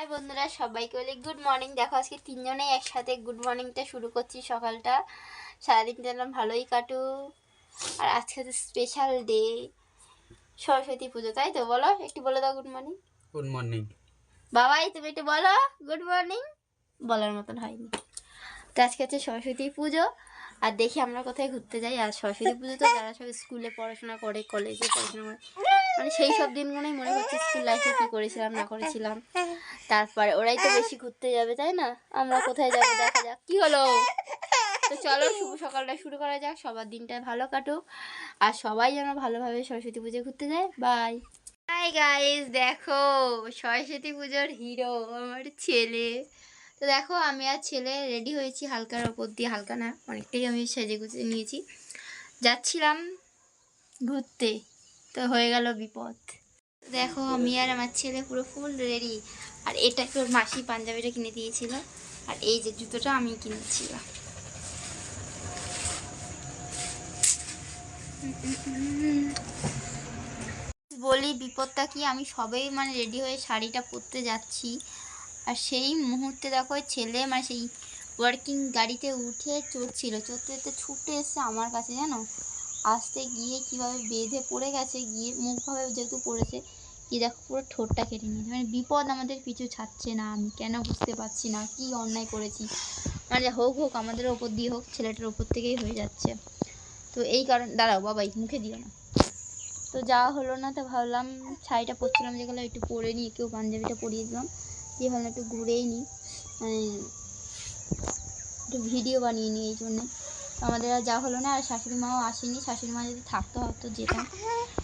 High বন্ধুরা সবাইকে বলি গুড মর্নিং দেখো আজকে তিনজনেই একসাথে গুড মর্নিংটা শুরু করছি সকালটা। সারাদিনটা যেন ভালোই কাটু আর আজকে তো স্পেশাল ডে সরস্বতী পুজো তাই তো? বলো একটু বলে দাও গুড মর্নিং গুড মর্নিং বাবাই তুমি একটু বলো গুড মর্নিং বলার মতন হয়নি। তো আজকে হচ্ছে সরস্বতী পুজো। আর দেখি আমরা কোথায় ঘুরতে যাই। আর সরস্বতী পুজো তো যারা সব স্কুলে পড়াশোনা করে কলেজে পড়াশোনা করে মানে সেই সব দিনগুলোই মনে হচ্ছে স্কুল লাইফে কী করেছিলাম, না করেছিলাম। তারপরে ওরাই তো বেশি ঘুরতে যাবে, তাই না? আমরা কোথায় যাব দেখা যাক, কি হলো? তো চলো, শুভ সকালটা শুরু করা যাক, সবার দিনটা ভালো কাটুক। আর সবাই যেন ভালোভাবে সরস্বতী পুজো ঘুরতে যায় বাই হাই গাইস দেখো, সরস্বতী পুজোর হিরো আমার ছেলে। তো দেখো, আমি আর ছেলে রেডি হয়েছি হালকার ওপর দিয়ে, হালকা না, অনেকটাই আমি সেজে গুজে নিয়েছি। যাচ্ছিলাম ঘুরতে। তো হয়ে গেল বিপদ। দেখো, আমি আর আমার ছেলে পুরো ফুল রেডি আর এটা ওর মাসি পাঞ্জাবিটা কিনে দিয়েছিল? আর এই যে জুতোটা আমি কিনেছিলাম বলি, বিপদটা কি? আমি সবেই মানে রেডি হয়ে শাড়িটা পরতে যাচ্ছি। আর সেই মুহূর্তে দেখো ছেলে মানে সেই ওয়ার্কিং গাড়িতে উঠে চড়ছিল। চড়তে চড়তে ছুটে এসছে আমার কাছে, জানো? আসতে গিয়ে কীভাবে বেঁধে পড়ে গেছে, গিয়ে মুখভাবে যেহেতু পড়েছে কি দেখো পুরো ঠোঁটটা কেটে নিয়েছে। মানে বিপদ আমাদের পিছু ছাড়ছে না আমি, কেন বুঝতে পারছি না, কি অন্যায় করেছি। মানে হোক হোক, আমাদের ওপর দিয়ে হোক, ছেলেটার ওপর থেকেই হয়ে যাচ্ছে। তো এই কারণ, দাঁড়াও বাবাই, মুখে দিও না। তো যাওয়া হলো না, তো ভাবলাম শাড়িটা পরছিলাম যেগুলো একটু পরে নিই কেউ পাঞ্জাবিটা পরিয়ে দিলাম। দিয়ে ভাবলাম একটু ঘুরেই নিই। মানে একটু ভিডিও বানিয়ে নিই এই জন্যে। তো আমাদের আর যাওয়া হলো না আর শাশুড়ি মাও আসেনি। শাশুড়ি মা যদি থাকতো হয়তো যেতাম।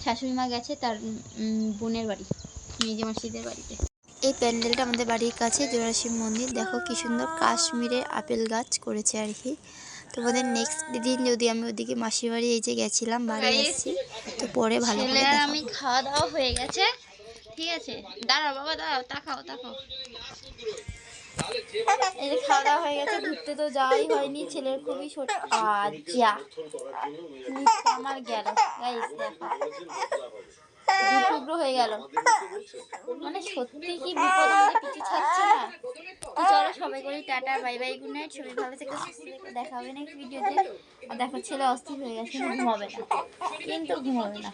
শাশুড়ি মা গেছে তার বোনের বাড়ি মেজে মাসিদের বাড়িতে। এই প্যান্ডেলটা আমাদের বাড়ির কাছে জোড়াশিব মন্দির। দেখো কি সুন্দর কাশ্মীরের আপেল গাছ করেছে আর কি। তোমাদের নেক্সট দিন যদি আমি ওদিকে মাসির বাড়ি এই যে গেছিলাম বাড়ি এসেছি তো পরে ভালো করে আমি খাওয়া দাওয়া হয়ে গেছে। ঠিক আছে? দাঁড়াও বাবা দাঁড়াও তাকাও তাকাও এই খাওয়া দাওয়া হয়ে গেছে, ঘুরতে তো যাওয়াই হয়নি, ছেলের খুবই আচ্ছা আমার গেল গাইস দেখো। টুকরো হয়ে গেল। মানে সত্যি কি বিপদ আমাদের পিছু না? তো চলো সবাই করি tata, bye bye good night সবাই ভালো থেকে দেখা হবে নেক্সট ভিডিওতে আর দেখো, ছেলে অস্থির হয়ে গেছে ঘুমাবে না। কিন্তু ঘুমাবে না।